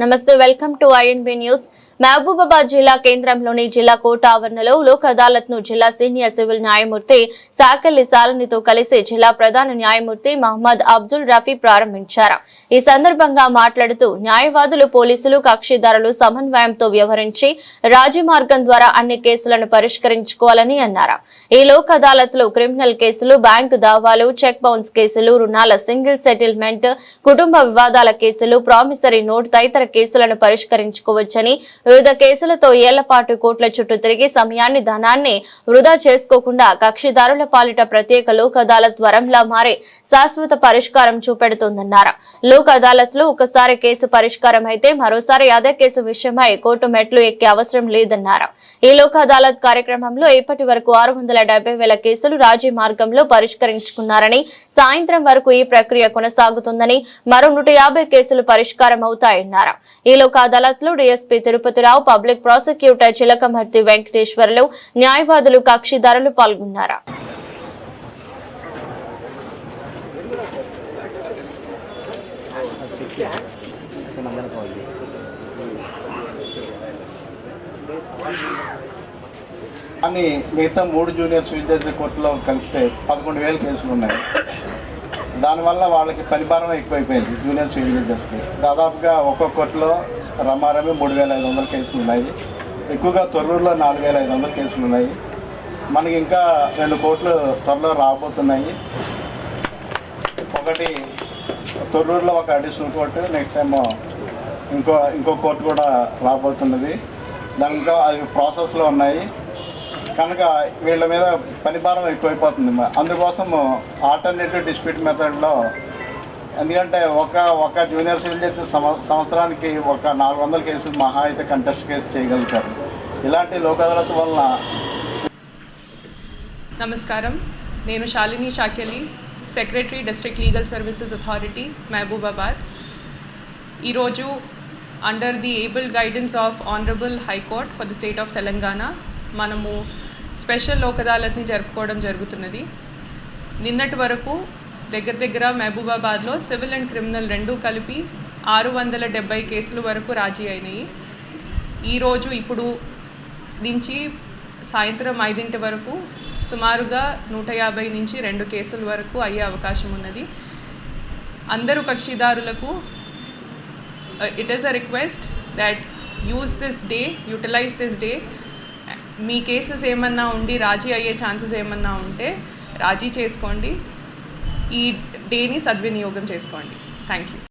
నమస్తే welcome to INB news Mahabubabad జిల్లా కేంద్రంలోని జిల్లా కోర్టు ఆవరణలో లోక్ అదాలత్ను జిల్లా సీనియర్ సివిల్ న్యాయమూర్తి సాకల్లి సాలనితో కలిసి జిల్లా ప్రధాన న్యాయమూర్తి మహమ్మద్ అబ్దుల్ రఫీ ప్రారంభించారు. ఈ సందర్భంగా మాట్లాడుతూ న్యాయవాదులు పోలీసులు కక్షిదారులు సమన్వయంతో వ్యవహరించి రాజీ మార్గం ద్వారా అన్ని కేసులను పరిష్కరించుకోవాలని అన్నారు. ఈ లోక్ అదాలత్లో క్రిమినల్ కేసులు బ్యాంకు దావాలు చెక్ బౌన్స్ కేసులు రుణాల సింగిల్ సెటిల్మెంట్ కుటుంబ వివాదాల కేసులు ప్రామిసరీ నోట్ తదితర కేసులను పరిష్కరించుకోవచ్చని వివిధ కేసులతో ఏళ్ళపాటు కోట్ల చుట్టూ తిరిగి సమయాన్ని ధనాన్ని వృధా చేసుకోకుండా కక్షిదారుల పాలిట ప్రత్యేక లోక్ అదాలత్ వరంలా మారే శాశ్వత పరిష్కారం చూపెడుతోందన్నారు. లోక్ అదాలత్లో ఒకసారి కేసు పరిష్కారం అయితే మరోసారి అదే కేసు విషయమై కోర్టు మెట్లు ఎక్కే అవసరం లేదన్నారు. ఈ లోక్ అదాలత్ కార్యక్రమంలో ఇప్పటి వరకు ఆరు వేల కేసులు రాజీ మార్గంలో పరిష్కరించుకున్నారని సాయంత్రం వరకు ఈ ప్రక్రియ కొనసాగుతుందని మరో నూట యాభై కేసులు పరిష్కారం అవుతాయన్నారు ఈ Lok అదాలత్లో DSP Tirupati Tirupatirao public prosecutor Chilakamarthi Venkateswarlu న్యాయవాదులు కక్షిదారులు పాల్గొన్నారు? కానీ మిగతా మూడు జూనియర్ విద్యార్థి కోర్టులో కలిపితే పదకొండు వేల కేసులు ఉన్నాయి. దానివల్ల వాళ్ళకి పరిభారం ఎక్కువైపోయింది. జూనియర్ సివిల్ జడ్జెస్కి దాదాపుగా ఒక్కొక్క కోర్టులో రమారమి మూడు వేల ఐదు వందల కేసులు ఉన్నాయి. ఎక్కువగా తొర్రూరులో నాలుగు వేల ఐదు వందల కేసులు ఉన్నాయి. మనకి ఇంకా రెండు కోట్లు త్వరలో రాబోతున్నాయి. ఒకటి తొర్రూరులో ఒక అడిషనల్ కోర్టు నెక్స్ట్ టైం ఇంకో ఇంకో కోర్టు కూడా రాబోతున్నది. దాని ఇంకా అవి ప్రాసెస్లో ఉన్నాయి. కనుక వీళ్ళ మీద పనిభారం ఎక్కువైపోతుంది. అందుకోసం ఆల్టర్నేటివ్ డిస్ప్యూట్ మెథడ్లో ఎందుకంటే ఒక ఒక జూనియర్ సివిల్ జడ్జి సంవ- సంవత్సరానికి ఒక నాలుగు వందల కేసులు మహా అయితే కంటెస్ట్ కేసు చేయగలుగుతారు. ఇలాంటి లోక్ అదాలత్ వలన నమస్కారం. నేను Shalini Shakeli secretary district legal services authority Mahabubabad. ఈరోజు under the able guidance of honourable high court for the state of Telangana మనము స్పెషల్ లోకదాలత్ని జరుపుకోవడం జరుగుతున్నది. నిన్నటి వరకు దగ్గర దగ్గర మహబూబాబాద్లో సివిల్ అండ్ క్రిమినల్ రెండు కలిపి ఆరు వందల డెబ్బై కేసుల వరకు రాజీ అయినాయి. ఈరోజు ఇప్పుడు నుంచి సాయంత్రం ఐదింటి వరకు సుమారుగా నూట యాభై నుంచి రెండు కేసుల వరకు అయ్యే అవకాశం ఉన్నది. అందరూ కక్షిదారులకు it is a request that use this day utilize this day me cases ఏమన్నా ఉండి రాజీ అయ్యే ఛాన్సెస్ ఏమన్నా ఉంటే రాజీ చేసుకోండి. ఈ డేని సద్వినియోగం చేసుకోండి. Thank you